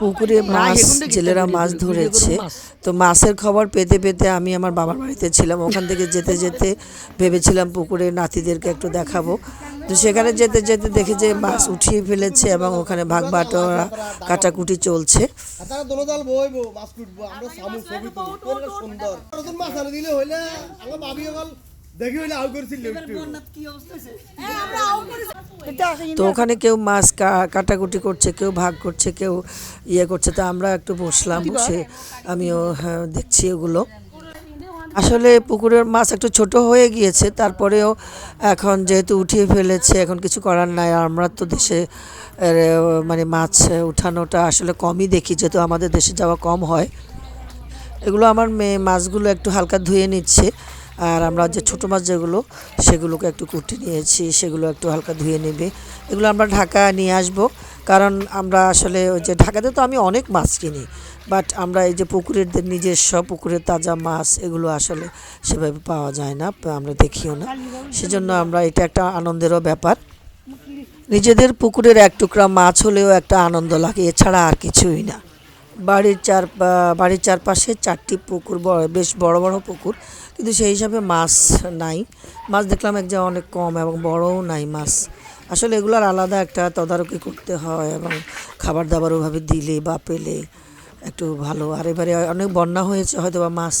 পুকুরে মাছ জেলেরা মাছ ধরেছে। তো মাছের খবর পেতে পেতে আমি আমার বাবার বাড়িতে ছিলাম। ওখান থেকে যেতে যেতে ভেবেছিলাম পুকুরে নাতিদেরকে একটু দেখাবো। তো সেখানে যেতে যেতে দেখি যে মাছ উঠিয়ে ফেলেছে এবং ওখানে ভাগ বাটোয়ারা কাটাকুটি চলছে। আমরা একটু তো ওখানে কেউ মাছ কা- কাটাকুটি করছে কেউ ভাগ করছে কেউ ইয়ে করছে তো আমরা একটু বসলাম বসে আমিও হ্যাঁ, দেখছি ওগুলো আসলে পুকুরের মাছ একটু ছোট হয়ে গিয়েছে তারপরেও এখন যেহেতু উঠিয়ে ফেলেছে এখন কিছু করার নাই আর আমরা তো দেশে মানে মাছ উঠানোটা আসলে কমই দেখি যেহেতু আমাদের দেশে যাওয়া কম হয়। এগুলো আমার মেয়ে মাছগুলো একটু হালকা ধুয়ে নিচ্ছে। আর আমরা যে ছোটো মাছ যেগুলো, সেগুলোকে একটু কুটে নিয়েছি, সেগুলো একটু হালকা ধুয়ে নেবে। এগুলো আমরা ঢাকা নিয়ে আসব। কারণ আমরা আসলে ওই যে ঢাকাতে তো আমি অনেক মাছ কিনি, বাট আমরা এই যে পুকুরের নিজস্ব পুকুরের তাজা মাছ, এগুলো আসলে সেভাবে পাওয়া যায় না আমরা দেখিও না। সেজন্য আমরা এটা একটা আনন্দেরও ব্যাপার। নিজেদের পুকুরের এক টুকরা মাছ হলেও একটা আনন্দ লাগে, এছাড়া আর কিছুই না। বাড়ির চার বাড়ির চারপাশে চারটি পুকুর বেশ বড় বড় পুকুর, কিন্তু সেই হিসাবে মাছ নাই। মাছ দেখলাম এক জায়গায় অনেক কম এবং বড়ও নাই মাছ। আসলে এগুলোর আলাদা একটা তদারকি করতে হয় এবং খাবার দাবার ওভাবে দিলে বা পেলে একটু ভালো। আর এবারে অনেক বন্যা হয়েছে হয়তো বা মাছ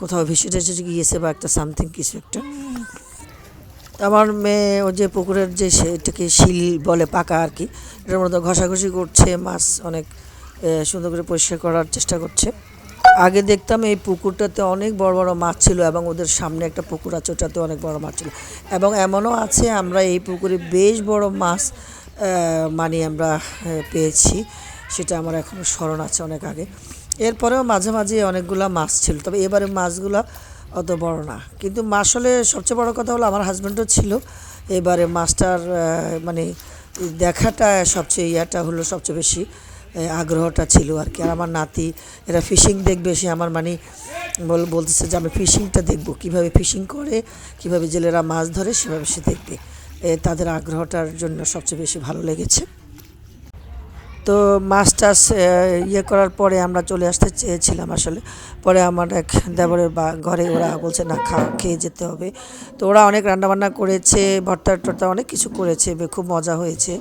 কোথাও ভেসে টেসে গিয়েছে বা একটা সামথিং কিছু একটা। আমার মেয়ে, ও যে পুকুরের যে সেটাকে শিল বলে, পাকা আর কি, এটার মধ্যে ঘষাঘষি করছে মাছ অনেক। সুন্দর করে পরিষ্কার করার চেষ্টা করছে। আগে দেখতাম এই পুকুরটাতে অনেক বড় বড় মাছ ছিল এবং ওদের সামনে একটা পুকুর আছে ওটাতে অনেক বড় মাছ ছিল। এবং এমনও আছে, আমরা এই পুকুরে বেশ বড় মাছ মানে আমরা পেয়েছি। সেটা আমার এখনও স্মরণ আছে অনেক আগে। এরপরেও মাঝে মাঝে অনেকগুলা মাছ ছিল, তবে এবারে মাছগুলা অত বড় না। কিন্তু আসলে সবচেয়ে বড় কথা হলো, আমার হাজব্যান্ডও ছিল। এবারে মাছটার মানে দেখাটা সবচেয়ে ইয়াটা হলো সবচেয়ে বেশি। আগ্রহটা ছিল আর কি। আর আমার নাতি, এরা ফিশিং দেখবে, সে আমার মানে বল, বলতেছে যে আমি ফিশিংটা দেখব। কীভাবে ফিশিং করে, কীভাবে জেলেরা মাছ ধরে, সেভাবে সে দেখবে। তাদের আগ্রহটার জন্য সবচেয়ে বেশি ভালো লেগেছে। তো মাছ টাছ ইয়ে করার পরে আমরা চলে আসতে চেয়েছিলাম আসলে। পরে আমার এক দেবরের বা, ঘরে ওরা বলছে, না, খা, খেয়ে যেতে হবে। তো ওরা অনেক রান্নাবান্না করেছে ভর্তা টর্তা অনেক কিছু করেছে খুব মজা হয়েছে।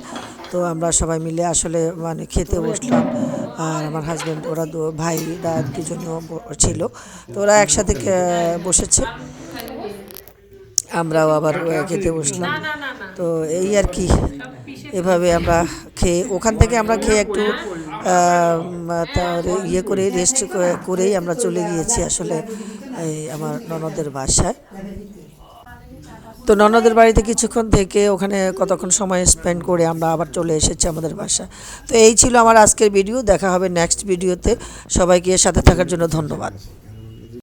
তো আমরা সবাই মিলে আসলে মানে খেতে বসলাম। আর আমার হাজব্যান্ড ওরা দু, ভাইরা দুজনেও ছিল। তো ওরা একসাথে বসেছে। আমরাও আবার খেতে বসলাম। তো এই আর কি, এভাবে আমরা খেয়ে, ওখান থেকে আমরা খেয়ে একটু তার ইয়ে করে রেস্ট করেই আমরা চলে গিয়েছি আসলে, এই আমার ননদের বাসায়। তো ননদের বাড়িতে কিছুক্ষণ থেকে ওখানে কতক্ষণ সময় স্পেন্ড করে আমরা আবার চলে এসেছি আমাদের বাসা তো এই ছিল আমার আজকের ভিডিও দেখা হবে নেক্সট ভিডিওতে সবাইকে সাথে থাকার জন্য ধন্যবাদ।